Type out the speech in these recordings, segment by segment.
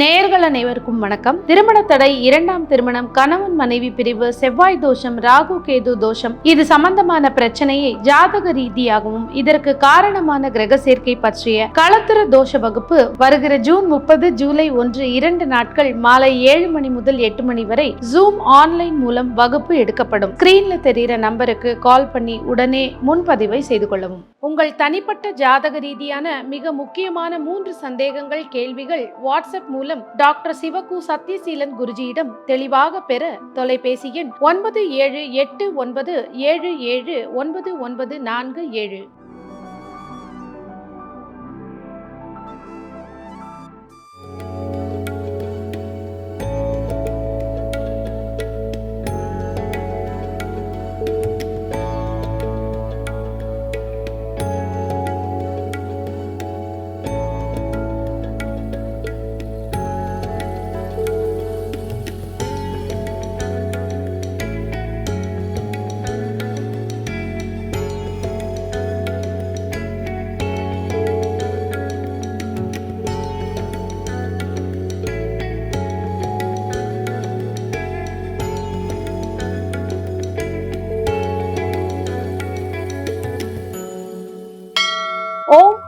நேயர்கள் அனைவருக்கும் வணக்கம். திருமண தடை இரண்டாம் திருமணம் கணவன் மனைவி பிரிவு செவ்வாய் தோஷம் ராகு கேது தோஷம் இது சம்பந்தமான பிரச்சனையை ஜாதக ரீதியாகவும் இதற்கு காரணமான கிரக சேர்க்கை பற்றிய களத்திர தோஷ வகுப்பு வருகிற ஜூன் முப்பது ஜூலை ஒன்று இரண்டு நாட்கள் மாலை ஏழு மணி முதல் எட்டு மணி வரை ஜூம் ஆன்லைன் மூலம் வகுப்பு எடுக்கப்படும். ஸ்கிரீன்ல தெரிகிற நம்பருக்கு கால் பண்ணி உடனே முன்பதிவை செய்து கொள்ளவும். உங்கள் தனிப்பட்ட ஜாதக ரீதியான மிக முக்கியமான மூன்று சந்தேகங்கள் கேள்விகள் வாட்ஸ்அப் மூலம் டாக்டர் சிவகு சத்யசீலன் குருஜியிடம் தெளிவாக பெற தொலைபேசி எண் ஒன்பது ஏழு எட்டு ஒன்பது ஏழு ஏழு ஒன்பது ஒன்பது நான்கு ஏழு.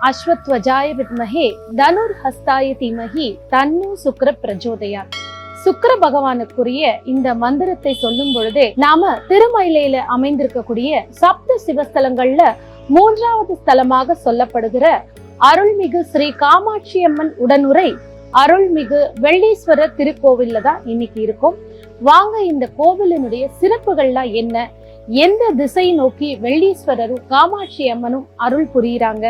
அஸ்வத்வஜாய வித்மஹே தனுர் ஹஸ்தாய தீமஹி தன்னு சுக்ர பிரஜோதயார் சுக்கர பகவானுக்குரிய இந்த மந்திரத்தை சொல்லும் பொழுதே நாம திருமயிலையில அமைந்திருக்கக்கூடிய சப்த சிவஸ்தலங்கள்ல மூன்றாவது ஸ்தலமாக சொல்லப்படுகிற அருள்மிகு ஸ்ரீ காமாட்சி அம்மன் உடனுரை அருள்மிகு வெள்ளீஸ்வரர் திருக்கோவில்ல தான் இன்னைக்கு இருக்கும். வாங்க இந்த கோவிலினுடைய சிறப்புகள்லாம் என்ன? எந்த திசை நோக்கி வெள்ளீஸ்வரரும் காமாட்சி அம்மனும் அருள் புரியுறாங்க?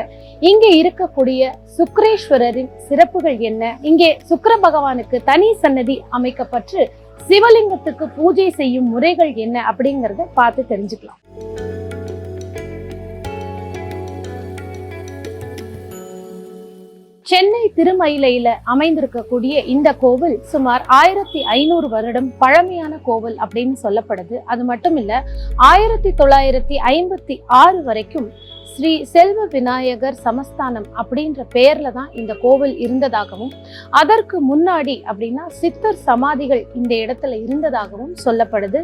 இங்க இருக்கக்கூடிய சுக்ரேஸ்வரரின் சிறப்புகள் என்ன? இங்கே சுக்கர பகவானுக்கு தனி சன்னதி அமைக்கப்பட்டு சிவலிங்கத்துக்கு பூஜை செய்யும் முறைகள் என்ன அப்படிங்கறத பார்த்து தெரிஞ்சுக்கலாம். சென்னை திருமயிலையில அமைந்திருக்கக்கூடிய இந்த கோவில் சுமார் ஆயிரத்தி ஐநூறு வருடம் பழமையான கோவில் அப்படின்னு சொல்லப்படுது. அது மட்டும் இல்ல ஆயிரத்தி தொள்ளாயிரத்தி ஐம்பத்தி ஆறு வரைக்கும் ஸ்ரீ செல்வ விநாயகர் சமஸ்தானம் அப்படின்ற பெயர்ல தான் இந்த கோவில் இருந்ததாகவும் அதற்கு முன்னாடி அப்படின்னா சித்தர் சமாதிகள் இந்த இடத்துல இருந்ததாகவும் சொல்லப்படுது.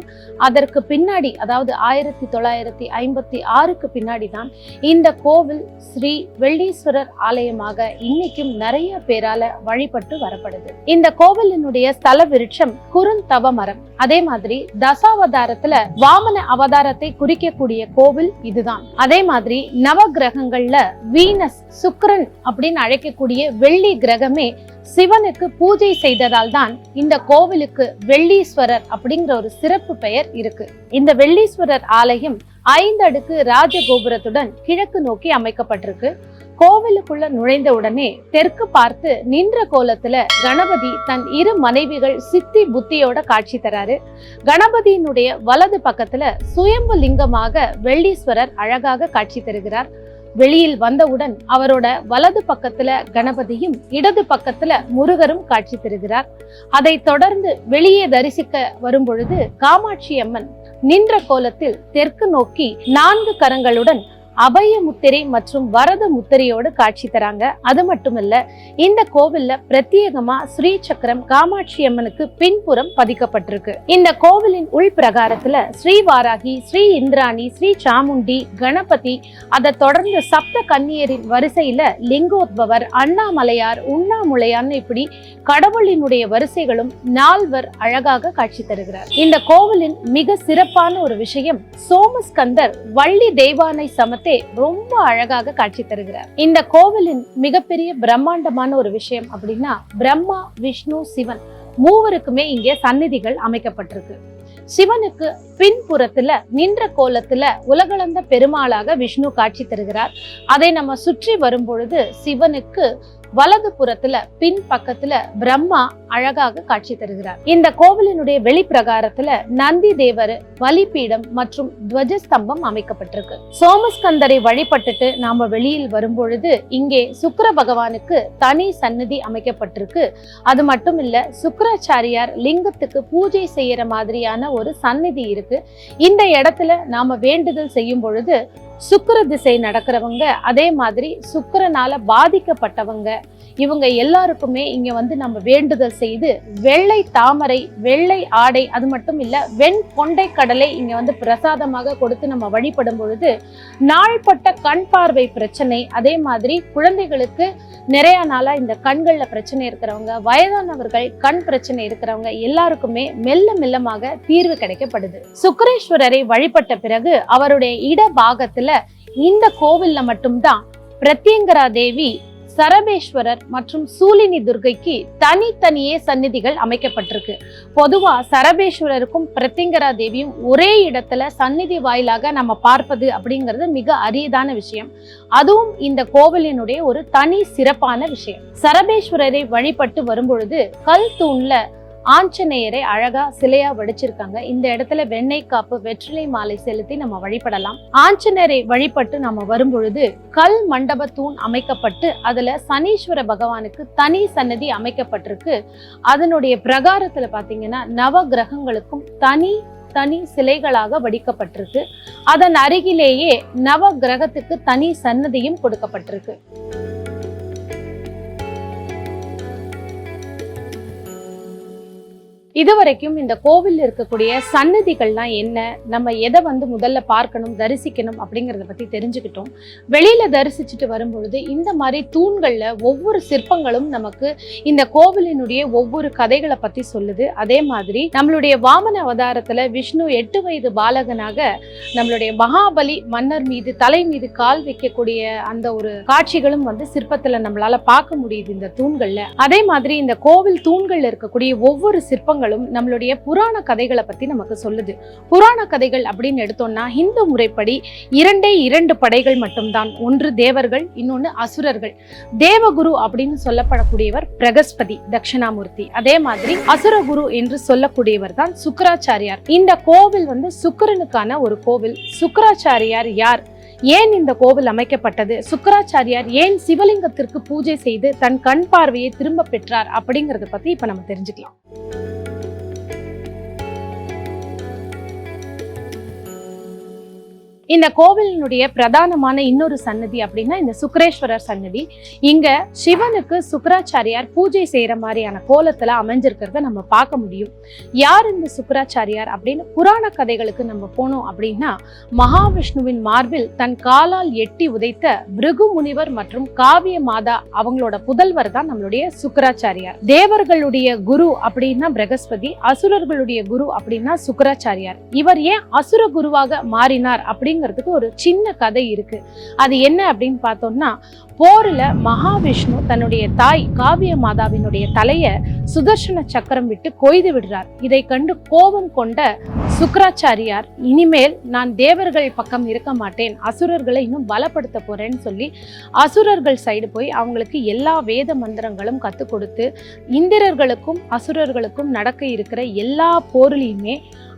அதற்கு பின்னாடி அதாவது ஆயிரத்தி தொள்ளாயிரத்தி ஐம்பத்தி ஆறுக்கு பின்னாடி தான் இந்த கோவில் ஸ்ரீ வெள்ளீஸ்வரர் ஆலயமாக இன்னைக்கும் நிறைய பேரால வழிபட்டு வரப்படுது. இந்த கோவிலினுடைய ஸ்தல விருட்சம் குறுந்தவ மரம். அதே மாதிரி தசாவதாரத்துல வாமன அவதாரத்தை குறிக்கக்கூடிய கோவில் இதுதான். அதே மாதிரி நவ கிரகங்கள்ல வீனஸ் சுக்கரன் அப்படின்னு அழைக்கக்கூடிய வெள்ளி கிரகமே சிவனுக்கு பூஜை செய்ததால் தான் இந்த கோவிலுக்கு வெள்ளீஸ்வரர் அப்படிங்கிற ஒரு சிறப்பு பெயர் இருக்கு. இந்த வெள்ளீஸ்வரர் ஆலயம் ஐந்து அடுக்கு ராஜகோபுரத்துடன் கிழக்கு நோக்கி அமைக்கப்பட்டிருக்கு. கோவிலுக்குள்ள நுழைந்த உடனே தெற்கு பார்த்து நின்ற கோலத்துல கணபதி தன் இரு மனைவிகள் சித்தி புத்தியோட காட்சி தராரு. கணபதியினுடைய வலது பக்கத்துல சுயம்பு லிங்கமாக வெள்ளீஸ்வரர் அழகாக காட்சி தருகிறார். வெளியில் வந்தவுடன் அவரோட வலது பக்கத்துல கணபதியும் இடது பக்கத்துல முருகரும் காட்சி தருகிறார். அதை தொடர்ந்து வெளியே தரிசிக்க வரும்பொழுது காமாட்சி அம்மன் நின்ற கோலத்தில் தெற்கு நோக்கி நான்கு கரங்களுடன் அபய முத்திரை மற்றும் வரத முத்திரையோடு காட்சி தராங்க. அது மட்டுமல்ல இந்த கோவில்ல பிரத்யேகமா ஸ்ரீ சக்கரம் காமாட்சி அம்மனுக்கு பின்புறம் பதிக்கப்பட்டிருக்கு. இந்த கோவிலின் உள் பிரகாரத்துல ஸ்ரீ வாராகி ஸ்ரீ இந்திராணி ஸ்ரீ சாமுண்டி கணபதி அதை தொடர்ந்து சப்த கன்னியரின் வரிசையில லிங்கோத்பவர் அண்ணாமலையார் உண்ணாமுலையார்னு இப்படி கடவுளினுடைய வரிசைகளும் நால்வர் அழகாக காட்சி தருகிறார். இந்த கோவிலின் மிக சிறப்பான ஒரு விஷயம் சோமஸ்கந்தர் வள்ளி தெய்வானை சமத்தே ரொம்ப அழகாக காட்சி தருகிறார். இந்த கோவிலின் மிகப்பெரிய பிரம்மாண்டமான ஒரு விஷயம் அப்படின்னா பிரம்மா விஷ்ணு சிவன் மூவருக்குமே இங்கே சந்நிதிகள் அமைக்கப்பட்டிருக்கு. சிவனுக்கு பின்புறத்துல நின்ற கோலத்துல உலகளந்த பெருமாளாக விஷ்ணு காட்சி தருகிறார். அதை நம்ம சுற்றி வரும் பொழுது சிவனுக்கு வலது புறத்துல பின் பக்கத்துல பிரம்மா அழகாக காட்சி தருகிறார். இந்த கோவிலினுடைய வெளிப்பிரகாரத்துல நந்தி தேவர் பலிபீடம் மற்றும் துவஜஸ்தம்பம் அமைக்கப்பட்டிருக்கு. சோமஸ்கந்தரை வழிபட்டுட்டு நாம வெளியில் வரும்பொழுது இங்கே சுக்கர பகவானுக்கு தனி சன்னதி அமைக்கப்பட்டிருக்கு. அது மட்டும் இல்ல சுக்கராச்சாரியார் லிங்கத்துக்கு பூஜை செய்யற மாதிரியான ஒரு சந்நிதி இருக்கு. இந்த இடத்துல நாம வேண்டுதல் செய்யும் பொழுது சுக்கர திசை நடக்கிறவங்க அதே மாதிரி சுக்கரனால பாதிக்கப்பட்டவங்க இவங்க எல்லாருக்குமே இங்க வந்து நம்ம வேண்டுதல் செய்து வெள்ளை தாமரை வெள்ளை ஆடை அது மட்டும் இல்ல வெண் கொண்டை கடலை இங்க வந்து பிரசாதமாக கொடுத்து நம்ம வழிபடும் பொழுது நாள்பட்ட கண் பார்வை பிரச்சனை அதே மாதிரி குழந்தைகளுக்கு நிறைய நாளா இந்த கண்கள்ல பிரச்சனை இருக்கிறவங்க வயதானவர்கள் கண் பிரச்சனை இருக்கிறவங்க எல்லாருக்குமே மெல்ல மெல்லமாக தீர்வு கிடைக்கப்படுது. சுக்கரேஸ்வரரை வழிபட்ட பிறகு அவருடைய இட பாகத்தில் இந்த கோவில்ல மட்டும்தான் பிரத்யங்கரா தேவி சரபேஸ்வரர் மற்றும் சூலினி துர்கைக்கு தனித்தனியே சந்நிதிகள் அமைக்கப்பட்டிருக்கு. பொதுவா சரபேஸ்வரருக்கும் பிரத்திங்கரா தேவியும் ஒரே இடத்துல சந்நிதி வாயிலாக நம்ம பார்ப்பது அப்படிங்கிறது மிக அரியதான விஷயம். அதுவும் இந்த கோவிலினுடைய ஒரு தனி சிறப்பான விஷயம். சரபேஸ்வரரை வழிபட்டு வரும்பொழுது கல் தூண்ல ஆஞ்சநேயரை அழகா சிலையா வடிச்சிருக்காங்க. இந்த இடத்துல வெண்ணெய் காப்பு வெற்றிலை மாலை செலுத்தி நம்ம வழிபடலாம். ஆஞ்சநேயரை வழிபட்டு நம்ம வரும்பொழுது கல் மண்டப தூண் அமைக்கப்பட்டு அதுல சனீஸ்வர பகவானுக்கு தனி சன்னதி அமைக்கப்பட்டிருக்கு. அதனுடைய பிரகாரத்துல பாத்தீங்கன்னா நவ கிரகங்களுக்கும் தனி தனி சிலைகளாக வடிக்கப்பட்டிருக்கு. அதன் அருகிலேயே நவ கிரகத்துக்கு தனி சன்னதியும் கொடுக்கப்பட்டிருக்கு. இதுவரைக்கும் இந்த கோவிலில் இருக்கக்கூடிய சன்னதிகள்லாம் என்ன? நம்ம எதை வந்து முதல்ல பார்க்கணும் தரிசிக்கணும் அப்படிங்கிறத பற்றி தெரிஞ்சுக்கிட்டோம். வெளியில தரிசிச்சுட்டு வரும்பொழுது இந்த மாதிரி தூண்களில் ஒவ்வொரு சிற்பங்களும் நமக்கு இந்த கோவிலினுடைய ஒவ்வொரு கதைகளை பற்றி சொல்லுது. அதே மாதிரி நம்மளுடைய வாமன அவதாரத்தில் விஷ்ணு எட்டு வயது பாலகனாக நம்மளுடைய மகாபலி மன்னர் மீது தலை மீது கால் வைக்கக்கூடிய அந்த ஒரு காட்சிகளும் வந்து சிற்பத்தில் நம்மளால பார்க்க முடியுது இந்த தூண்களில். அதே மாதிரி இந்த கோவில் தூண்களில் இருக்கக்கூடிய ஒவ்வொரு சிற்பங்கள் புராணங்களும் நம்மளுடைய புராண கதைகளை பத்தி நமக்கு சொல்லுது. புராண கதைகள் அப்படின்னு எடுத்தோம்னா இந்து முறைப்படி இரண்டே இரண்டு படைகள் மட்டும்தான். ஒன்று தேவர்கள் இன்னொன்று அசுரர்கள். தேவகுரு அப்படின்னு சொல்லப்படக்கூடியவர் பிரகஸ்பதி தட்சிணாமூர்த்தி. அதே மாதிரி அசுரகுரு என்று சொல்லக்கூடியவர் தான் சுக்கராச்சாரியார். இந்த கோவில் வந்து சுக்கரனுக்கான ஒரு கோவில். சுக்கராச்சாரியார் யார்? ஏன் இந்த கோவில் அமைக்கப்பட்டது? சுக்கராச்சாரியார் ஏன் சிவலிங்கத்திற்கு பூஜை செய்து தன் கண் பார்வையை திரும்ப பெற்றார் அப்படிங்கறத பத்தி இப்ப நம்ம தெரிஞ்சுக்கலாம். இந்த கோவிலினுடைய பிரதானமான இன்னொரு சன்னதி அப்படின்னா இந்த சுக்கரேஸ்வரர் சன்னதி. இங்க சிவனுக்கு சுக்கராச்சாரியார் பூஜை செய்யற மாதிரியான கோலத்துல அமைஞ்சிருக்கிறத நம்ம பார்க்க முடியும். யார் இந்த சுக்கராச்சாரியார் அப்படின்னு புராண கதைகளுக்கு நம்ம போனோம் அப்படின்னா மகாவிஷ்ணுவின் மார்பில் தன் காலால் எட்டி உதைத்த பிருகு முனிவர் மற்றும் காவிய மாதா அவங்களோட புதல்வர் தான் நம்மளுடைய சுக்கராச்சாரியார். தேவர்களுடைய குரு அப்படின்னா பிரகஸ்பதி அசுரர்களுடைய குரு அப்படின்னா சுக்கராச்சாரியார். இவர் ஏன் அசுர குருவாக மாறினார் அப்படின்னு அப்படிங்கிறதுக்கு ஒரு சின்ன கதை இருக்கு. அது என்ன அப்படின்னு பார்த்தோம்னா போர்ல மகாவிஷ்ணு தன்னுடைய தாய் காவிய மாதாவினுடைய தலையை சுதர்சன சக்கரம் விட்டு கொய்து விடுறார். இதை கண்டு கோபம் கொண்ட சுக்கராச்சாரியார் இனிமேல் நான் தேவர்கள் பக்கம் இருக்க மாட்டேன் அசுரர்களை இன்னும் பலப்படுத்த போறேன்னு சொல்லி அசுரர்கள் சைடு போய் அவங்களுக்கு எல்லா வேத மந்திரங்களும் கற்றுக் கொடுத்து இந்திரர்களுக்கும் அசுரர்களுக்கும் நடக்க இருக்கிற எல்லா போர்லையுமே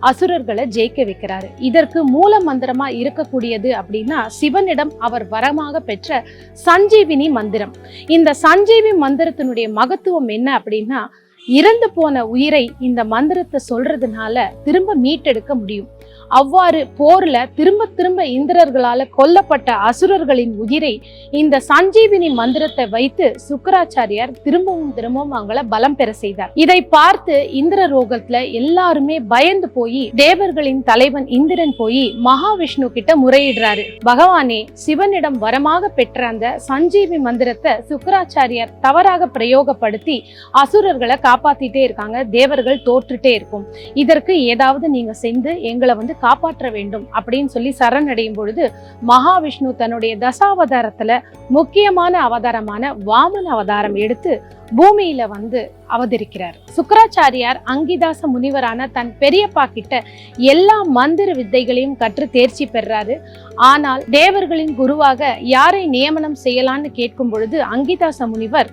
அசுரர்களை ஜெயிக்க வைக்கிறாரு. இதற்கு மூல மந்திரமா இருக்கக்கூடியது அப்படின்னா சிவனிடம் அவர் வரமாக பெற்ற சஞ்சீவினி மந்திரம். இந்த சஞ்சீவி மந்திரத்தினுடைய மகத்துவம் என்ன அப்படின்னா இறந்து போன உயிரை இந்த மந்திரத்தை சொல்றதுனால திரும்ப மீட்டெடுக்க முடியும். அவ்வாறு போர்ல திரும்ப திரும்ப இந்திரர்களால கொல்லப்பட்ட அசுரர்களின் உயிரை இந்த சஞ்சீவினி மந்திரத்தை வைத்து சுக்கராச்சாரியார் திரும்பவும் திரும்பவும் அவங்கள பலம் பெற செய்தார். இதை பார்த்து இந்திர ரோகத்துல எல்லாருமே பயந்து போய் தேவர்களின் தலைவன் இந்திரன் போய் மகாவிஷ்ணு கிட்ட முறையிடுறாரு. பகவானே சிவனிடம் வரமாக பெற்ற அந்த சஞ்சீவி மந்திரத்தை சுக்கராச்சாரியார் தவறாக பிரயோகப்படுத்தி அசுரர்களை காப்பாத்திட்டே இருக்காங்க தேவர்கள் தோற்றுட்டே இருக்கும். இதற்கு ஏதாவது நீங்க செஞ்சு எங்களை வந்து காப்பாற்ற வேண்டும் அப்படின்னு சொல்லி சரணடையும் பொழுது மகாவிஷ்ணு தன்னுடைய தசாவதாரத்துல முக்கியமான அவதாரமான வாமன அவதாரம் எடுத்து பூமியில வந்து அவதரிக்கிறார். சுக்கராச்சாரியார் அங்கிதாச முனிவரான தன் பெரியப்பா கிட்ட எல்லா மந்திர வித்தைகளையும் கற்று தேர்ச்சி பெறாரு. ஆனால் தேவர்களின் குருவாக யாரை நியமனம் செய்யலான்னு கேட்கும் பொழுது அங்கிதாச முனிவர்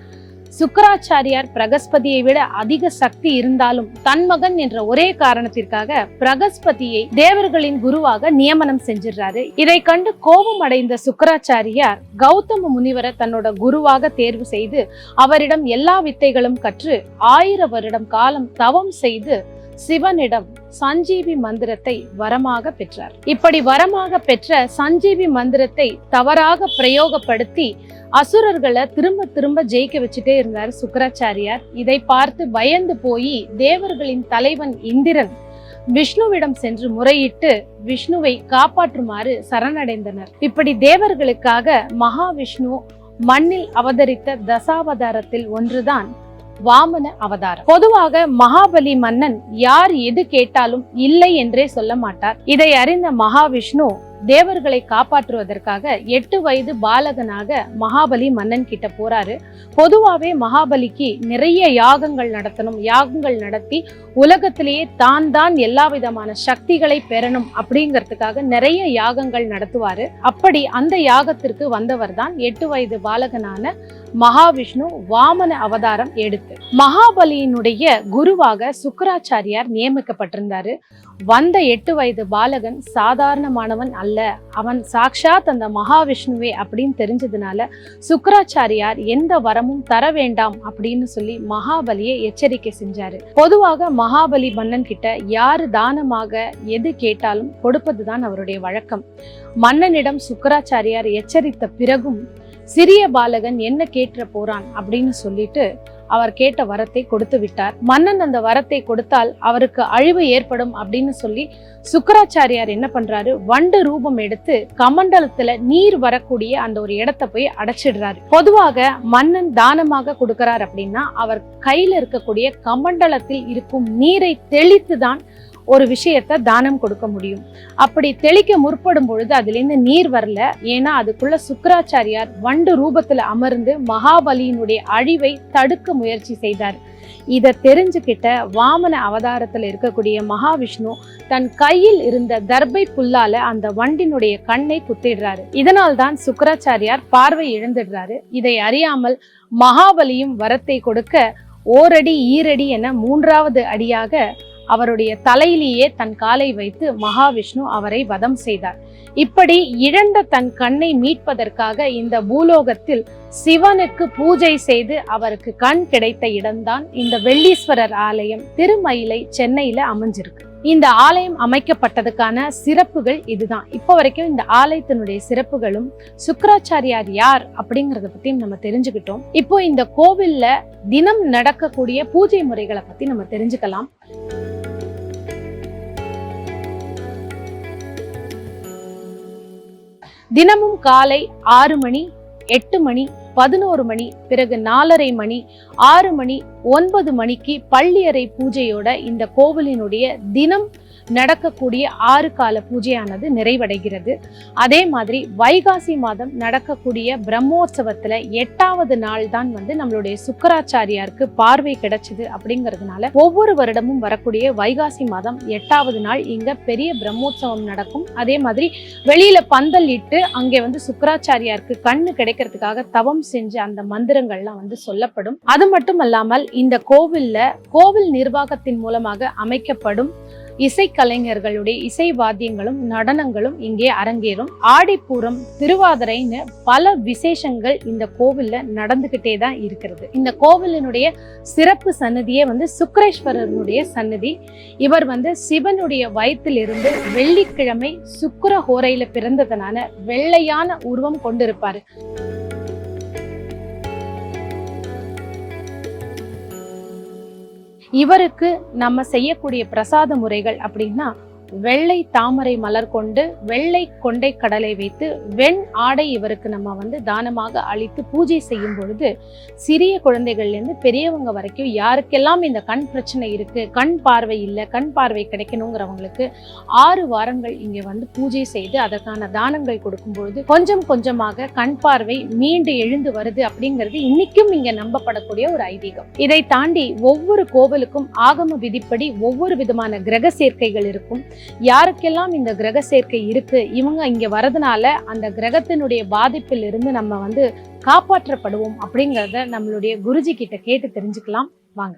சுக்கராச்சாரியார் பிரகஸ்பதியை விட அதிக சக்தி இருந்தாலும் தன் மகன் என்ற ஒரே காரணத்திற்காக பிரகஸ்பதியை தேவர்களின் குருவாக நியமனம் செஞ்சிடுறாரு. இதை கண்டு கோபம் அடைந்த சுக்கராச்சாரியார் கௌதம முனிவரை தன்னோட குருவாக தேர்வு செய்து அவரிடம் எல்லா வித்தைகளும் கற்று ஆயிர வருடம் காலம் தவம் செய்து சிவனிடம் சஞ்சீவி மந்திரத்தை வரமாக பெற்றார். இப்படி வரமாக பெற்ற சஞ்சீவி மந்திரத்தை தவறாக பிரயோகப்படுத்தி அசுரர்களை திரும்ப திரும்ப ஜெயிக்க வச்சுட்டே இருந்தார் சுக்கராச்சாரியார். இதை பார்த்து பயந்து போய் தேவர்களின் தலைவன் இந்திரன் விஷ்ணுவிடம் சென்று முறையிட்டு விஷ்ணுவை காப்பாற்றுமாறு சரணடைந்தனர். இப்படி தேவர்களுக்காக மகாவிஷ்ணு மண்ணில் அவதரித்த தசாவதாரத்தில் ஒன்றுதான் வாமன அவதாரம். பொதுவாக மகாபலி மன்னன் யார் எது கேட்டாலும் இல்லை என்றே சொல்ல மாட்டார். இதை அறிந்த மகாவிஷ்ணு தேவர்களை காப்பாற்றுவதற்காக எட்டு வயது பாலகனாக மகாபலி மன்னன் கிட்ட போறாரு. பொதுவாவே மகாபலிக்கு நிறைய யாகங்கள் நடத்தணும் யாகங்கள் நடத்தி உலகத்திலேயே தான் தான் எல்லா விதமான சக்திகளை பெறணும் அப்படிங்கிறதுக்காக நிறைய யாகங்கள் நடத்துவாரு. அப்படி அந்த யாகத்திற்கு வந்தவர் தான் எட்டு வயது பாலகனான மகாவிஷ்ணு வாமன அவதாரம் எடுத்து. மகாபலியினுடைய குருவாக சுக்கராச்சாரியார் நியமிக்கப்பட்டிருந்தாரு. வந்த எட்டு வயது பாலகன் சாதாரணமானவன் அல்ல. அவன் சாக்ஷாத் அந்த மகாவிஷ்ணுவே அப்படின்னு தெரிஞ்சதுனால சுக்கராச்சாரியார் எந்த வரமும் தர வேண்டாம் அப்படின்னு சொல்லி மகாபலியை எச்சரிக்கை செஞ்சாரு. பொதுவாக மகாபலி மன்னன் கிட்ட யாரு தானமாக எது கேட்டாலும் கொடுப்பதுதான் அவருடைய வழக்கம். மன்னனிடம் சுக்கராச்சாரியார் எச்சரித்த பிறகும் சிறிய பாலகன் என்ன கேட்ட போறான் அப்படின்னு சொல்லிட்டு அவர் கேட்ட வரத்தை கொடுத்து விட்டார். மன்னன் அந்த வரத்தை கொடுத்தால் அவருக்கு அழிவு ஏற்படும் அப்படின்னு சொல்லி சுக்கராச்சாரியார் என்ன பண்றாரு? வண்டு ரூபம் எடுத்து கமண்டலத்துல நீர் வரக்கூடிய அந்த ஒரு இடத்தை போய் அடைச்சிடுறாரு. பொதுவாக மன்னன் தானமாக கொடுக்கிறார் அப்படின்னா அவர் கையில இருக்கக்கூடிய கமண்டலத்தில் இருக்கும் நீரை தெளித்து தான் ஒரு விஷயத்த தானம் கொடுக்க முடியும். அப்படி தெளிக்க முற்படும் பொழுது அதுலேருந்து நீர் வரல. ஏன்னா அதுக்குள்ள சுக்கராச்சாரியார் வண்டு ரூபத்துல அமர்ந்து மகாபலியினுடைய அழிவை தடுக்க முயற்சி செய்தார். இதை தெரிஞ்சுக்கிட்ட வாமன அவதாரத்துல இருக்கக்கூடிய மகாவிஷ்ணு தன் கையில் இருந்த தர்பை புல்லால அந்த வண்டினுடைய கண்ணை குத்திடுறாரு. இதனால் தான் சுக்கராச்சாரியார் பார்வை இழந்துடுறாரு. இதை அறியாமல் மகாபலியும் வரத்தை கொடுக்க ஓரடி ஈரடி என மூன்றாவது அடியாக அவருடைய தலையிலேயே தன் காலை வைத்து மகாவிஷ்ணு அவரை வதம் செய்தார். இப்படி இழந்த தன் கண்ணை மீட்பதற்காக இந்த பூலோகத்தில் சிவனுக்கு பூஜை செய்து அவருக்கு கண் கிடைத்த இடம்தான் இந்த வெள்ளீஸ்வரர் ஆலயம். திருமயிலை சென்னையில அமைஞ்சிருக்கு. இந்த ஆலயம் அமைக்கப்பட்டதுக்கான சிறப்புகள் இதுதான். இப்போ வரைக்கும் இந்த ஆலயத்தினுடைய சிறப்புகளும் சுக்கராச்சாரியார் யார் அப்படிங்கறத பத்தியும் நம்ம தெரிஞ்சுக்கிட்டோம். இப்போ இந்த கோவில்ல தினம் நடக்கக்கூடிய பூஜை முறைகளை பத்தி நம்ம தெரிஞ்சுக்கலாம். தினமும் காலை ஆறு மணி எட்டு மணி பதினோரு மணி பிறகு நாலரை மணி ஆறு மணி ஒன்பது மணிக்கு பள்ளியறை பூஜையோட இந்த கோவிலினுடைய தினம் நடக்கக்கூடிய ஆறு கால பூஜையானது நிறைவடைகிறது. அதே மாதிரி வைகாசி மாதம் நடக்கக்கூடிய பிரம்மோற்சவத்துல எட்டாவது நாள் தான் வந்து நம்மளுடைய சுக்கராச்சாரியாருக்கு பார்வை கிடைச்சது அப்படிங்கிறதுனால ஒவ்வொரு வருடமும் வரக்கூடிய வைகாசி மாதம் எட்டாவது நாள் இங்க பெரிய பிரம்மோற்சவம் நடக்கும். அதே மாதிரி வெளியில பந்தல் இட்டு அங்கே வந்து சுக்கராச்சாரியாருக்கு கண்ணு கிடைக்கிறதுக்காக தவம் செஞ்சு அந்த மந்திரங்கள்லாம் வந்து சொல்லப்படும். அது மட்டும் அல்லாமல் இந்த கோவில்ல கோவில் நிர்வாகத்தின் மூலமாக அமைக்கப்படும் இசைக்கலைஞர்களுடைய இசை வாத்தியங்களும் நடனங்களும் இங்கே அரங்கேறும். ஆடிப்பூரம் திருவாதிரைன்னு பல விசேஷங்கள் இந்த கோவில்ல நடந்துகிட்டே தான் இருக்கிறது. இந்த கோவிலினுடைய சிறப்பு சன்னதியே வந்து சுக்கரேஸ்வரனுடைய சன்னதி. இவர் வந்து சிவனுடைய வயிற்றிலிருந்து வெள்ளிக்கிழமை சுக்கர ஹோரையில பிறந்ததனால வெள்ளையான உருவம் கொண்டிருப்பாரு. இவருக்கு நம்ம செய்யக்கூடிய பிரசாத முறைகள் அப்படின்னா வெள்ளை தாமரை மலர் கொண்டு வெள்ளை கொண்டை கடலை வைத்து வெண் ஆடை இவருக்கு நம்ம வந்து தானமாக அளித்து பூஜை செய்யும் பொழுது சிறிய குழந்தைகள்லேருந்து பெரியவங்க வரைக்கும் யாருக்கெல்லாம் இந்த கண் பிரச்சனை இருக்குது கண் பார்வை இல்லை கண் பார்வை கிடைக்கணுங்கிறவங்களுக்கு ஆறு வாரங்கள் இங்கே வந்து பூஜை செய்து அதற்கான தானங்கள் கொடுக்கும் பொழுது கொஞ்சம் கொஞ்சமாக கண் பார்வை மீண்டு எழுந்து வருது அப்படிங்கிறது இன்னைக்கும் இங்கே நம்பப்படக்கூடிய ஒரு ஐதீகம். இதை தாண்டி ஒவ்வொரு கோவிலுக்கும் ஆகம விதிப்படி ஒவ்வொரு விதமான கிரக சேர்க்கைகள் இருக்கும். யாருக்கெல்லாம் இந்த கிரக சேர்க்கை இருக்கு இவங்க இங்க வரதுனால அந்த கிரகத்தினுடைய பாதிப்பில் இருந்து நம்ம வந்து காப்பாற்றப்படுவோம் அப்படிங்கறத நம்மளுடைய குருஜி கிட்ட கேட்டு தெரிஞ்சுக்கலாம். வாங்க.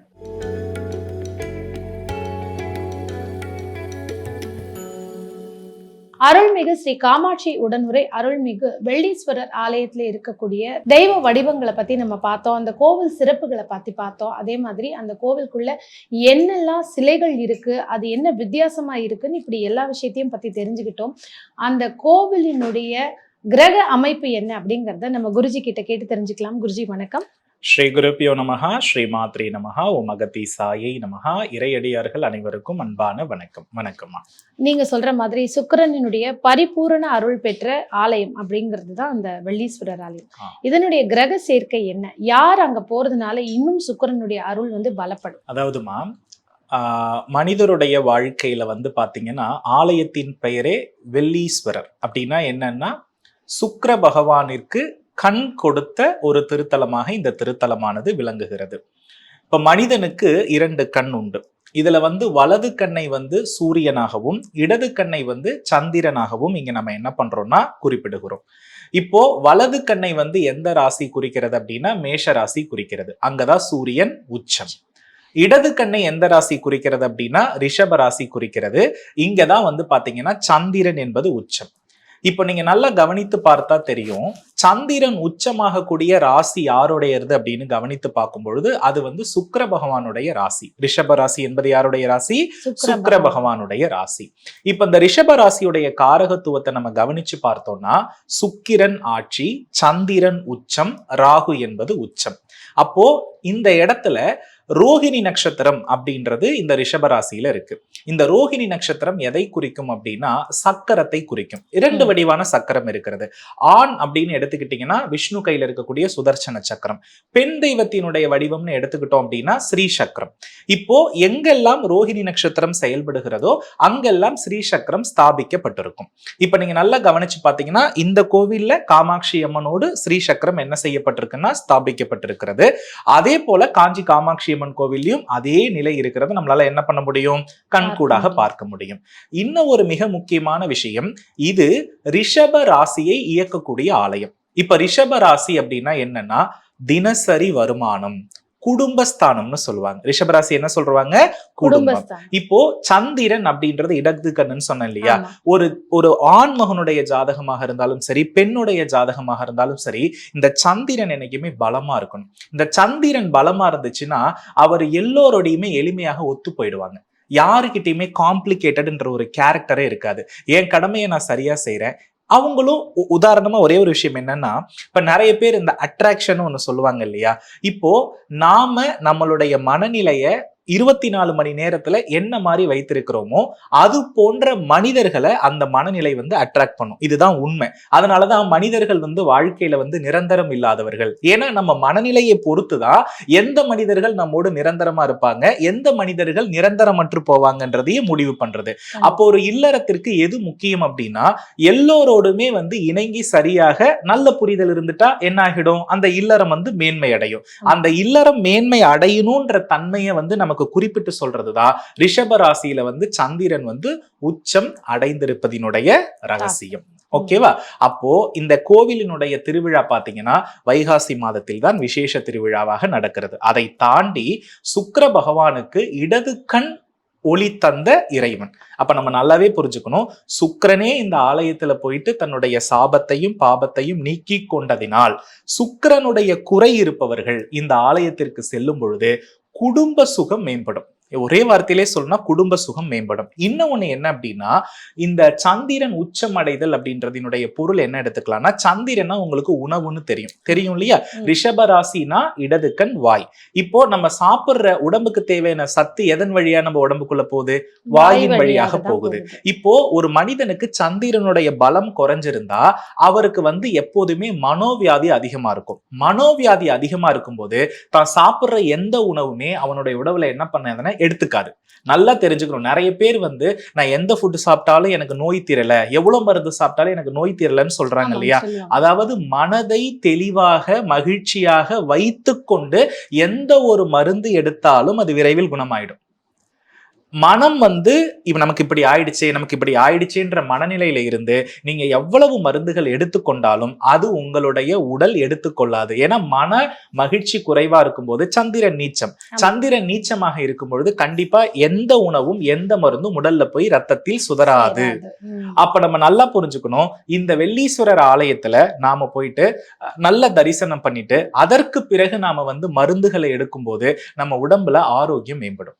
அருள்மிகு ஸ்ரீ காமாட்சி உடனுரை அருள்மிகு வெள்ளீஸ்வரர் ஆலயத்துல இருக்கக்கூடிய தெய்வ வடிவங்களை பத்தி நம்ம பார்த்தோம். அந்த கோவில் சிறப்புகளை பத்தி பார்த்தோம். அதே மாதிரி அந்த கோவிலுக்குள்ள என்னெல்லாம் சிலைகள் இருக்கு அது என்ன வித்தியாசமா இருக்குன்னு இப்படி எல்லா விஷயத்தையும் பத்தி தெரிஞ்சுக்கிட்டோம். அந்த கோவிலினுடைய கிரக அமைப்பு என்ன அப்படிங்கறத நம்ம குருஜி கிட்ட கேட்டு தெரிஞ்சுக்கலாம். குருஜி வணக்கம். ஸ்ரீ குருப்பியோ நமகா ஸ்ரீ மாத்ரி நமகா உமகதி சாயை நமகா இறையடியார்கள் அனைவருக்கும் அன்பான வணக்கம். வணக்கம்மா. நீங்க சொல்ற மாதிரி சுக்கிரனினுடைய பரிபூரண அருள் பெற்ற ஆலயம் அப்படிங்கிறது தான் அந்த வெள்ளீஸ்வரர் ஆலயம். இதனுடைய கிரக சேர்க்கை என்ன? யார் அங்க போறதுனால இன்னும் சுக்கிரனுடைய அருள் வந்து பலப்படும்? அதாவதுமா ஆஹ், மனிதருடைய வாழ்க்கையில வந்து பாத்தீங்கன்னா ஆலயத்தின் பெயரே வெள்ளீஸ்வரர். அப்படின்னா என்னன்னா சுக்கிர பகவானிற்கு கண் கொடுத்த ஒரு திருத்தலமாக இந்த திருத்தலமானது விளங்குகிறது. இப்ப மனிதனுக்கு இரண்டு கண் உண்டு. இதுல வந்து வலது கண்ணை வந்து சூரியனாகவும் இடது கண்ணை வந்து சந்திரனாகவும் இங்க நம்ம என்ன பண்றோம்னா குறிப்பிடுகிறோம். இப்போ வலது கண்ணை வந்து எந்த ராசி குறிக்கிறது அப்படின்னா மேஷ ராசி குறிக்கிறது. அங்கதான் சூரியன் உச்சம். இடது கண்ணை எந்த ராசி குறிக்கிறது அப்படின்னா ரிஷப ராசி குறிக்கிறது. இங்கதான் வந்து பாத்தீங்கன்னா சந்திரன் என்பது உச்சம். இப்போ நீங்க நல்லா கவனித்து பார்த்தா தெரியும். சந்திரன் உச்சமாக கூடிய ராசி யாருடையது அப்படின்னு கவனித்து பார்க்கும் பொழுது அது வந்து சுக்கிர பகவானுடைய ராசி. ரிஷப ராசி என்பது யாருடைய ராசி? சுக்கிர பகவானுடைய ராசி. இப்ப இந்த ரிஷப ராசியுடைய காரகத்துவத்தை நம்ம கவனிச்சு பார்த்தோம்னா சுக்கிரன் ஆட்சி சந்திரன் உச்சம் ராகு என்பது உச்சம். அப்போ இந்த இடத்துல ரோஹிணி நட்சத்திரம் அப்படின்றது இந்த ரிஷப ராசியில இருக்கு. இந்த ரோஹிணி நட்சத்திரம் எதை குறிக்கும் அப்படின்னா சக்கரத்தை குறிக்கும். இரண்டு. வடிவான சக்கரம் இருக்கிறது. ஆண் அப்படின்னு எடுத்துக்கிட்டீங்கன்னா விஷ்ணு கையில இருக்கக்கூடிய சுதர்சன சக்கரம். பெண் தெய்வத்தினுடைய வடிவம்னு எடுத்துக்கிட்டோம் அப்படின்னா ஸ்ரீ சக்கரம். இப்போ எங்கெல்லாம் ரோஹிணி நட்சத்திரம் செயல்படுகிறதோ அங்கெல்லாம் ஸ்ரீ சக்கரம் ஸ்தாபிக்கப்பட்டிருக்கும். இப்ப நீங்க நல்லா கவனிச்சு பாத்தீங்கன்னா இந்த கோவில்ல காமாட்சி அம்மனோடு ஸ்ரீ சக்கரம் என்ன செய்யப்பட்டிருக்குன்னா ஸ்தாபிக்கப்பட்டிருக்கிறது. அதே போல காஞ்சி காமாட்சி அம்மன் கோவில்லையும் அதே நிலை இருக்கிறது. நம்மளால என்ன பண்ண முடியும்? கண்கூடாக பார்க்க பார்க்க முடியும். இன்னும் ஒரு மிக முக்கியமான விஷயம் இது ரிஷப ராசியை இயக்கக்கூடிய ஆலயம். இப்ப ரிஷப ராசி அப்படின்னா என்னன்னா தினசரி வருமானம். குடும்பஸ்தானம்னு சொல்லுவாங்க. ரிஷபராசி என்ன சொல்றாங்க? குடும்பம். இப்போ சந்திரன் அப்படின்றது இடது கண்ணுன்னு சொன்னேன் இல்லையா. ஒரு ஒரு ஆண் மகனுடைய ஜாதகமாக இருந்தாலும் சரி பெண்ணுடைய ஜாதகமாக இருந்தாலும் சரி இந்த சந்திரன் என்னைக்குமே பலமா இருக்கணும். இந்த சந்திரன் பலமா இருந்துச்சுன்னா அவர் எல்லோரோடையுமே எளிமையாக ஒத்து போயிடுவாங்க. யாருக்கிட்டயுமே காம்ப்ளிகேட்டட்ன்ற ஒரு கேரக்டரே இருக்காது. என் கடமையை நான் சரியா செய்றேன். அவங்களும் உ- ஒரே ஒரு விஷயம் என்னன்னா இப்போ நிறைய பேர் இந்த அட்ராக்ஷன் ஒன்று சொல்லுவாங்க இல்லையா? இப்போ நாம நம்மளுடைய மனநிலையை இருபத்தி நாலு மணி நேரத்துல என்ன மாதிரி வைத்திருக்கிறோமோ அது போன்ற மனிதர்களை அந்த மனநிலை வந்து அட்ராக்ட் பண்ணும். இதுதான் உண்மை. அதனாலதான் மனிதர்கள் வந்து வாழ்க்கையில வந்து நிரந்தரம் இல்லாதவர்கள். ஏன்னா நம்ம மனநிலையை பொறுத்துதான் எந்த மனிதர்கள் நம்மோடு நிரந்தரமா இருப்பாங்க எந்த மனிதர்கள் நிரந்தரமற்று போவாங்கன்றதையும் முடிவு பண்றது. அப்போ ஒரு இல்லறத்திற்கு எது முக்கியம் அப்படின்னா எல்லோரோடுமே வந்து இணங்கி சரியாக நல்ல புரிதல் இருந்துட்டா என்ன ஆகிடும்? அந்த இல்லறம் வந்து மேன்மை அடையும் அந்த இல்லறம் மேன்மை அடையணும்ன்ற தன்மையை வந்து நமக்கு குறிப்பிட்டு சொல்றதுதான் ரிஷப ராசியில வந்து சந்திரன் வந்து உச்சம் அடைந்திருப்பதினுடைய ரகசியம். ஓகேவா? அப்போ இந்த கோவிலினுடைய திருவிழா பாத்தீங்கன்னா வைகாசி மாதத்தில் தான் விசேஷ திருவிழாவாக நடக்கிறது. அதை தாண்டி சுக்கிர பகவானுக்கு இடது கண் ஒளி தந்த இறைவன். அப்ப நம்ம நல்லாவே புரிஞ்சுக்கணும். சுக்கிரனே இந்த ஆலயத்துல போயிட்டு தன்னுடைய சாபத்தையும் பாபத்தையும் நீக்கி கொண்டதினால் சுக்கிரனுடைய குறை இருப்பவர்கள் இந்த ஆலயத்திற்கு செல்லும் பொழுது குடும்ப சுகம் மேம்படும். ஒரே வார்த்தையிலே சொல்லணும்னா குடும்ப சுகம் மேம்படும். இன்னும் ஒண்ணு என்ன அப்படின்னா இந்த சந்திரன் உச்சம் அடைதல் அப்படின்றதினுடைய பொருள் என்ன எடுத்துக்கலாம்னா சந்திரனா உங்களுக்கு உணவுன்னு தெரியும். தெரியும் இல்லையா. ரிஷப ராசினா இடது கண் வாய். இப்போ நம்ம சாப்பிடுற உடம்புக்கு தேவையான சத்து எதன் வழியா நம்ம உடம்புக்குள்ள போகுது? வாயின் வழியாக போகுது. இப்போ ஒரு மனிதனுக்கு சந்திரனுடைய பலம் குறைஞ்சிருந்தா அவருக்கு வந்து எப்போதுமே மனோவியாதி அதிகமா இருக்கும். மனோவியாதி அதிகமா இருக்கும்போது தான் சாப்பிடுற எந்த உணவுமே அவனுடைய உடவுல என்ன பண்ணதுன்னா எடுத்துக்காது. நல்லா தெரிஞ்சுக்கணும். நிறைய பேர் வந்து நான் எந்த ஃபுட் சாப்பிட்டாலும் எனக்கு நோய் தீரல. எவ்வளவு மருந்து சாப்பிட்டாலும் எனக்கு நோய் தீரலன்னு சொல்றாங்க இல்லையா. அதாவது மனதை தெளிவாக மகிழ்ச்சியாக வைத்துக்கொண்டு எந்த ஒரு மருந்து எடுத்தாலும் அது விரைவில் குணமாயிடும். மனம் வந்து இப்ப நமக்கு இப்படி ஆயிடுச்சே நமக்கு இப்படி ஆயிடுச்சேன்ற மனநிலையில இருந்து நீங்க எவ்வளவு மருந்துகள் எடுத்துக்கொண்டாலும் அது உங்களுடைய உடல் எடுத்துக்கொள்ளாது ஏன்னா மன மகிழ்ச்சி குறைவா இருக்கும்போது சந்திரன் நீச்சம். ஆமா. சந்திரன் நீச்சமாக இருக்கும் பொழுது கண்டிப்பா எந்த உணவும் எந்த மருந்தும் உடல்ல போய் ரத்தத்தில் சுதராது. அப்ப நம்ம நல்லா புரிஞ்சுக்கணும் இந்த வெள்ளீஸ்வரர் ஆலயத்துல நாம போயிட்டு நல்ல தரிசனம் பண்ணிட்டு அதற்கு பிறகு நாம வந்து மருந்துகளை எடுக்கும்போது நம்ம உடம்புல ஆரோக்கியம் மேம்படும்.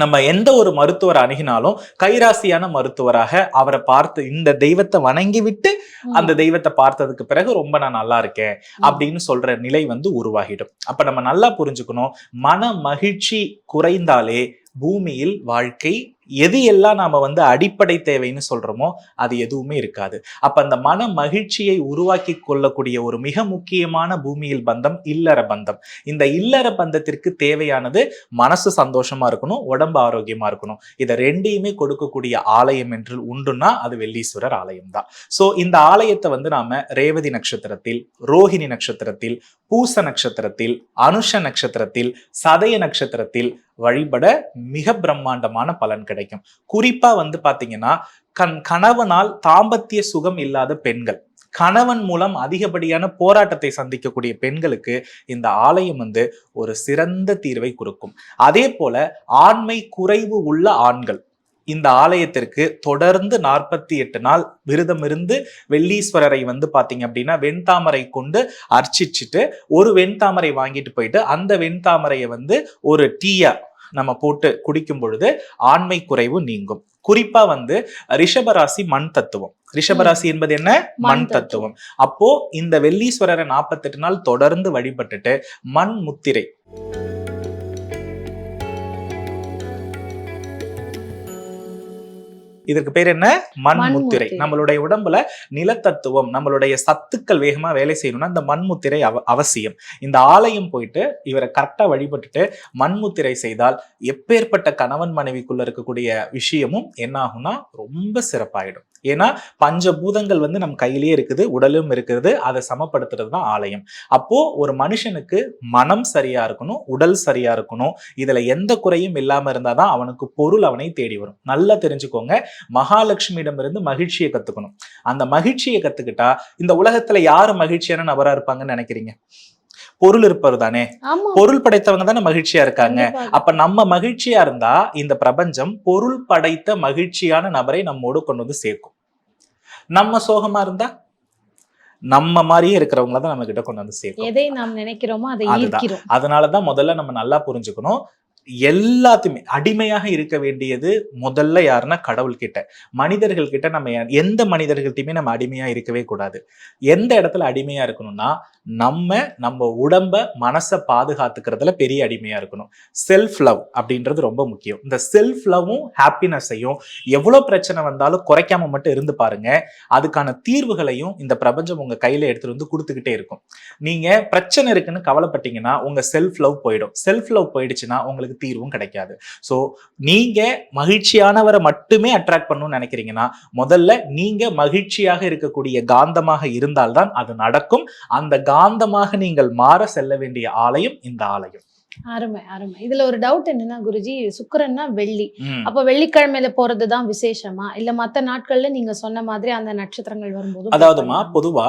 நம்ம எந்த ஒரு மருத்துவர் அணுகினாலும் கைராசியான மருத்துவராக அவரை பார்த்து இந்த தெய்வத்தை வணங்கி விட்டு அந்த தெய்வத்தை பார்த்ததுக்கு பிறகு ரொம்ப நான் நல்லா இருக்கேன் அப்படின்னு சொல்ற நிலை வந்து உருவாகிடும். அப்ப நம்ம நல்லா புரிஞ்சுக்கணும். மன மகிழ்ச்சி குறைந்தாலே பூமியில் வாழ்க்கை எது எல்லாம் நாம வந்து அடிப்படை தேவைன்னு சொல்றோமோ அது எதுவுமே இருக்காது. அப்ப அந்த மன மகிழ்ச்சியை உருவாக்கி கொள்ளக்கூடிய ஒரு மிக முக்கியமான பூமியில் பந்தம் இல்லற பந்தம். இந்த இல்லற பந்தத்திற்கு தேவையானது மனசு சந்தோஷமா இருக்கணும் உடம்பு ஆரோக்கியமா இருக்கணும். இதை ரெண்டையுமே கொடுக்கக்கூடிய ஆலயம் என்று உண்டுன்னா அது வெள்ளீஸ்வரர் ஆலயம் தான். ஸோ இந்த ஆலயத்தை வந்து நாம ரேவதி நட்சத்திரத்தில் ரோஹிணி நட்சத்திரத்தில் பூச நட்சத்திரத்தில் அனுஷ நட்சத்திரத்தில் சதய நட்சத்திரத்தில் வழிபட மிக பிரம்மாண்டமான பலன் கிடைக்கும். குறிப்பா வந்து பாத்தீங்கன்னா கண் கணவனால் தாம்பத்திய சுகம் இல்லாத பெண்கள் கணவன் மூலம் அதிகப்படியான போராட்டத்தை சந்திக்கக்கூடிய பெண்களுக்கு இந்த ஆலயம் வந்து ஒரு சிறந்த தீர்வை கொடுக்கும். அதே போல ஆண்மை குறைவு உள்ள ஆண்கள் இந்த ஆலயத்திற்கு தொடர்ந்து நாற்பத்தி எட்டு நாள் விரதம் இருந்து வெள்ளீஸ்வரரை வந்து பாத்தீங்க அப்படின்னா வெண்தாமரை கொண்டு அர்ச்சிச்சுட்டு ஒரு வெண்தாமரை வாங்கிட்டு போயிட்டு அந்த வெண்தாமரையை வந்து ஒரு டீயா நம்ம போட்டு குடிக்கும் பொழுது ஆண்மை குறைவு நீங்கும். குறிப்பா வந்து ரிஷபராசி மண் தத்துவம். ரிஷபராசி என்பது என்ன? மண் மண் தத்துவம். அப்போ இந்த வெள்ளீஸ்வரரை நாற்பத்தெட்டு நாள் தொடர்ந்து வழிபட்டுட்டு மண் முத்திரை. இதற்கு பேர் என்ன? மண் மண் முத்திரை முத்திரை. நம்மளுடைய உடம்புல நிலத்தத்துவம் நம்மளுடைய சத்துக்கள் வேகமா வேலை செய்யணும்னா இந்த மண் முத்திரை அவ அவசியம். இந்த ஆலயம் போயிட்டு இவரை கரெக்டா வழிபட்டுட்டு மண் முத்திரை செய்தால் எப்பேற்பட்ட கணவன் மனைவிக்குள்ள இருக்கக்கூடிய விஷயமும் என்ன ஆகும்னா ரொம்ப சிறப்பாயிடும். ஏன்னா பஞ்சபூதங்கள் வந்து நம்ம கையிலேயே இருக்குது உடலும் இருக்குது அதை சமப்படுத்துறது தான் ஆலயம். அப்போ ஒரு மனுஷனுக்கு மனம் சரியா இருக்கணும் உடல் சரியா இருக்கணும் இதுல எந்த குறையும் இல்லாம இருந்தாதான் அவனுக்கு பொருள் அவனை தேடி வரும். நல்லா தெரிஞ்சுக்கோங்க மகாலட்சுமியிடமிருந்து மகிழ்ச்சியை கத்துக்கணும். அந்த மகிழ்ச்சியை கத்துக்கிட்டா இந்த உலகத்துல யாரு மகிழ்ச்சியான நபரா இருப்பாங்கன்னு நினைக்கிறீங்க? பொருள் இருப்பவர் தானே? பொருள் படைத்தவங்க தானே மகிழ்ச்சியா இருக்காங்க. அப்ப நம்ம மகிழ்ச்சியா இருந்தா இந்த பிரபஞ்சம் பொருள் படைத்த மகிழ்ச்சியான நபரை நம்மோடு கொண்டு வந்து சேர்க்கும். நம்ம சோகமா இருந்தா நம்ம மாதிரியே இருக்கிறவங்கள தான் நம்ம கிட்ட கொண்டு வந்து சேர்க்கும் எதை நாம் நினைக்கிறோமோ அதை அதனாலதான் முதல்ல நம்ம நல்லா புரிஞ்சுக்கணும். எல்லாத்தையுமே அடிமையாக இருக்க வேண்டியது முதல்ல யாருன்னா கடவுள் கிட்ட மனிதர்கள் கிட்ட நம்ம எந்த மனிதர்கள்ட்டையுமே நம்ம அடிமையா இருக்கவே கூடாது. எந்த இடத்துல அடிமையா இருக்கணும்னா நம்ம நம்ம உடம்ப மனசை பாதுகாத்துக்கிறதுல பெரிய அடிமையா இருக்கணும். செல்ஃப் லவ் அப்படின்றது ரொம்ப முக்கியம். இந்த செல்ஃப் லவ்வும் ஹாப்பினஸையும் எவ்வளோ பிரச்சனை வந்தாலும் குறைக்காம மட்டும் இருந்து பாருங்க. அதுக்கான தீர்வுகளையும் இந்த பிரபஞ்சம் உங்க கையில எடுத்துட்டு வந்து கொடுத்துக்கிட்டே இருக்கும். நீங்க பிரச்சனை இருக்குன்னு கவலைப்பட்டீங்கன்னா உங்க செல்ஃப் லவ் போயிடும். செல்ஃப் லவ் போயிடுச்சுன்னா உங்களுக்கு தீர்வும் கிடைக்காது. ஸோ நீங்க மகிழ்ச்சியானவரை மட்டுமே அட்ராக்ட் பண்ணணும்னு நினைக்கிறீங்கன்னா முதல்ல நீங்க மகிழ்ச்சியாக இருக்கக்கூடிய காந்தமாக இருந்தால்தான் அது நடக்கும். அந்த காந்தமாக நீங்கள் மாற செல்ல வேண்டிய ஆலயம் இந்த ஆலயம். அருமை அருமை. இதுல ஒரு டவுட் என்னன்னா குருஜி சுக்கிரன்னா வெள்ளி. அப்ப வெள்ளிக்கிழமையில போறதுதான் விசேஷமா? இல்ல மத்த நாட்கள்ல நீங்க சொன்ன மாதிரி அந்த நட்சத்திரங்கள் வரும்போது அதாவதுமா பொதுவா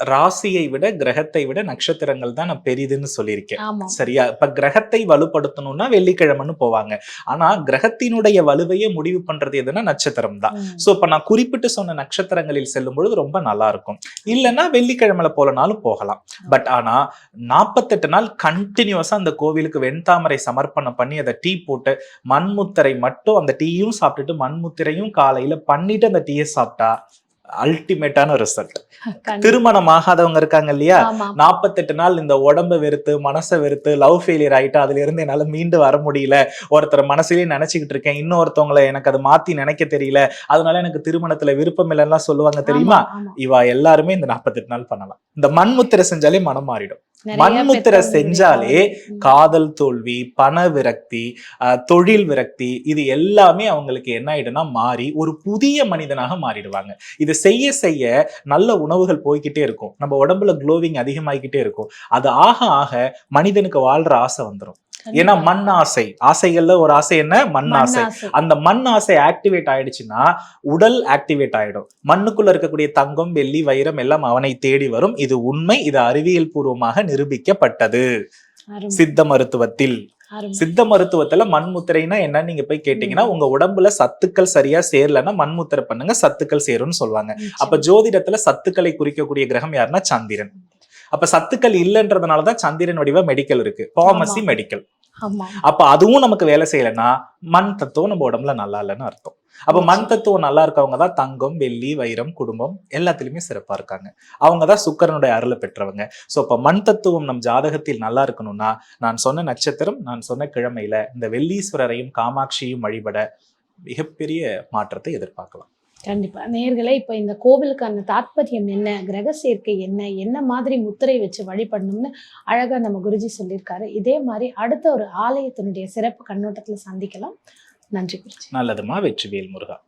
ராசியை விட கிரகத்தை விட நட்சத்திரங்கள் தான் நான் பெரிதுன்னு சொல்லியிருக்கேன். சரியா? இப்ப கிரகத்தை வலுப்படுத்தணும்னா வெள்ளிக்கிழமைன்னு போவாங்க. ஆனா கிரகத்தினுடைய வலுவையே முடிவு பண்றது எதுனா நட்சத்திரம் தான். சோ இப்ப நான் குறிப்பிட்டு சொன்ன நட்சத்திரங்களில் செல்லும் பொழுது ரொம்ப நல்லா இருக்கும் இல்லைன்னா வெள்ளிக்கிழமையில போலனாலும் போகலாம். பட் ஆனா நாற்பத்தெட்டு நாள் கண்டினியூஸா அந்த கோவிலுக்கு வெண்தாமரை சமர்ப்பணம் பண்ணி அதை டீ போட்டு மண்முத்திரை மட்டும் அந்த டீயும் சாப்பிட்டுட்டு மண்முத்திரையும் காலையில பண்ணிட்டு அந்த டீயை சாப்பிட்டா அல்டிமேட்டான ரிசல்ட். திருமணம் ஆகாதவங்க இருக்காங்க இல்லையா? நாற்பத்தெட்டு நாள் இந்த உடம்ப வெறுத்து மனசை வெறுத்து லவ் ஃபெயிலியர் ஆயிட்டு அதுல இருந்து என்னால மீண்டு வர முடியல. ஒருத்தர் மனசுலயே நினைச்சுக்கிட்டு இருக்கேன். இன்னொருத்தவங்கள எனக்கு அதை மாத்தி நினைக்க தெரியல. அதனால எனக்கு திருமணத்துல விருப்பம் இல்லைன்னா சொல்லுவாங்க தெரியுமா. இவ எல்லாருமே இந்த நாற்பத்தெட்டு நாள் பண்ணலாம். இந்த மண்முத்திரை செஞ்சாலே மனம் மாறிடும். மண்முத்திரை செஞ்சாலே. காதல் தோல்வி பண விரக்தி தொழில் விரக்தி இது எல்லாமே அவங்களுக்கு என்ன ஆயிடும்னா மாறி ஒரு புதிய மனிதனாக மாறிடுவாங்க. இது செய்ய செய்ய நல்ல உணவுகள் போய்க்கிட்டே இருக்கும். நம்ம உடம்புல க்ளோவிங் அதிகமாகிக்கிட்டே இருக்கும். அது ஆக ஆக மனிதனுக்கு வாழ்ற ஆசை வந்துடும் ஏன்னா மண் ஆசை. ஆசைகள்ல ஒரு ஆசை என்ன? மண் ஆசை. அந்த மண் ஆசை ஆக்டிவேட் ஆயிடுச்சுன்னா உடல் ஆக்டிவேட் ஆயிடும். மண்ணுக்குள்ள இருக்கக்கூடிய தங்கம் வெள்ளி வைரம் எல்லாம் அவனை தேடி வரும். இது உண்மை. இது அறிவியல் பூர்வமாக நிரூபிக்கப்பட்டது. சித்த மருத்துவத்தில். சித்த மருத்துவத்துல மண்முத்திரைனா என்னன்னு நீங்க போய் கேட்டீங்கன்னா உங்க உடம்புல சத்துக்கள் சரியா சேரலன்னா மண்முத்திரை பண்ணுங்க சத்துக்கள் சேரும்னு சொல்லுவாங்க. அப்ப ஜோதிடத்துல சத்துக்களை குறிக்கக்கூடிய கிரகம் யாருன்னா சந்திரன். அப்ப சத்துக்கள் இல்லைன்றதுனாலதான் சந்திரன் வடிவ மெடிக்கல் இருக்கு. பார்மசி ஆமா. மெடிக்கல் அப்ப அதுவும் நமக்கு வேலை செய்யலைன்னா மண் தத்துவம் நம்ம உடம்புல நல்லா இல்லைன்னு அர்த்தம். அப்ப மண் தத்துவம் நல்லா இருக்கவங்க தான் தங்கம் வெள்ளி வைரம் குடும்பம் எல்லாத்துலயுமே சிறப்பா இருக்காங்க. அவங்க தான் சுக்கரனுடைய அருளை பெற்றவங்க. சோ அப்ப மண் தத்துவம் நம் ஜாதகத்தில் நல்லா இருக்கணும்னா நான் சொன்ன நட்சத்திரம் நான் சொன்ன கிழமையில இந்த வெள்ளீஸ்வரரையும் காமாட்சியும் வழிபட மிகப்பெரிய மாற்றத்தை எதிர்பார்க்கலாம். கண்டிப்பா. நேர்களை இப்ப இந்த கோவிலுக்கான தாத்பரியம் என்ன? கிரக சேர்க்கை என்ன? என்ன மாதிரி முத்திரை வச்சு வழிபடணும்னு அழகா நம்ம குருஜி சொல்லியிருக்காரு. இதே மாதிரி அடுத்த ஒரு ஆலயத்தினுடைய சிறப்பு கண்ணோட்டத்துல சந்திக்கலாம். நன்றி குருஜி. நல்லதுமா வெற்றிவேல் முருகா.